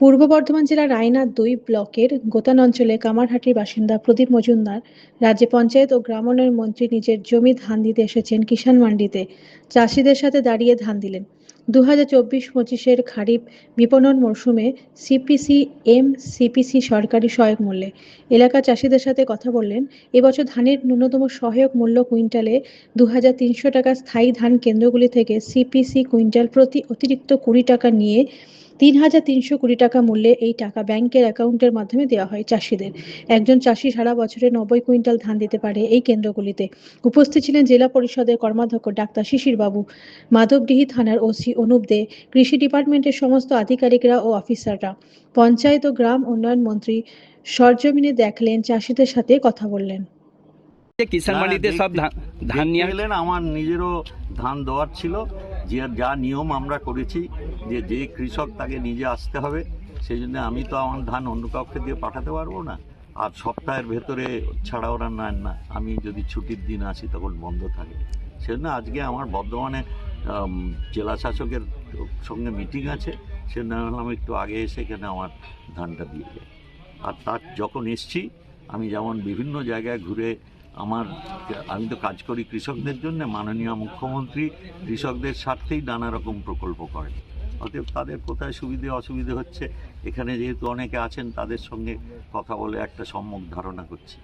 পূর্ব বর্ধমান জেলার রায়নার দুই ব্লকের গোতান অঞ্চলে কামারহাটির বাসিন্দা প্রদীপ মজুমদার, রাজ্যে পঞ্চায়েত ও গ্রাম মন্ত্রী নিজের জমি ধান দিতে এসেছেন কিষাণ মান্ডিতে। চাষিদের সাথে দাঁড়িয়ে ধান দিলেন। দু হাজার চব্বিশ পঁচিশের খারিফ বিপণন মরশুমে সিপিসি, এম, সিপিসি সরকারি সহায়ক মূল্যে। এলাকার চাষিদের সাথে কথা বললেন, এবছর ধানের ন্যূনতম সহায়ক মূল্য কুইন্টালে দু হাজার তিনশো টাকা স্থায়ী ধান কেন্দ্রগুলি থেকে সিপিসি কুইন্টাল প্রতি অতিরিক্ত কুড়ি টাকা নিয়ে তিন হাজার তিনশো কুড়ি টাকা মূল্যে এই টাকা ব্যাংকের অ্যাকাউন্টের মাধ্যমে দেওয়া হয় চাষিদের। একজন চাষি সারা বছরে নব্বই কুইন্টাল ধান দিতে পারে এই কেন্দ্রগুলিতে। উপস্থিত ছিলেন জেলা পরিষদের কর্মাধ্যক্ষ ডাক্তার শিশির বাবু মাধবডিহি থানার ওসি অনুপ দে কৃষি ডিপার্টমেন্টের সমস্ত আধিকারিকরা ও অফিসাররা। পঞ্চায়েত ও গ্রাম উন্নয়ন মন্ত্রী সরজমিনে দেখলেন চাষিদের সাথে কথা বললেন। যে কিষাণ হ্যাঁ, মান্ডিতে সব ধান নিয়ে এলেন আমার নিজেরও ধান দেওয়ার ছিল। যে যা নিয়ম আমরা করেছি, যে যে কৃষক তাকে নিজে আসতে হবে, সেই জন্য আমি তো আমার ধান অন্য কাউকে দিয়ে পাঠাতে পারব না। আর সপ্তাহের ভেতরে ছাড়া ওরা নেন না। আমি যদি ছুটির দিন আসি তখন বন্ধ থাকে। সেজন্য আজকে আমার বর্ধমানে জেলা শাসকের সঙ্গে মিটিং আছে। সেজন্য আমি ভাবলাম একটু আগে এসে এখানে আমার ধানটা দিয়ে যায় আর তার যখন এসছি, আমি যেমন বিভিন্ন জায়গায় ঘুরে আমার আমি তো কাজ করি কৃষকদের জন্য, মাননীয় মুখ্যমন্ত্রী কৃষকদের স্বার্থেই নানা রকম প্রকল্প করেন। অতএব তাদের কোথায় সুবিধে অসুবিধে হচ্ছে, এখানে যেহেতু অনেকে আছেন, তাদের সঙ্গে কথা বলে একটা সম্যক ধারণা করছি।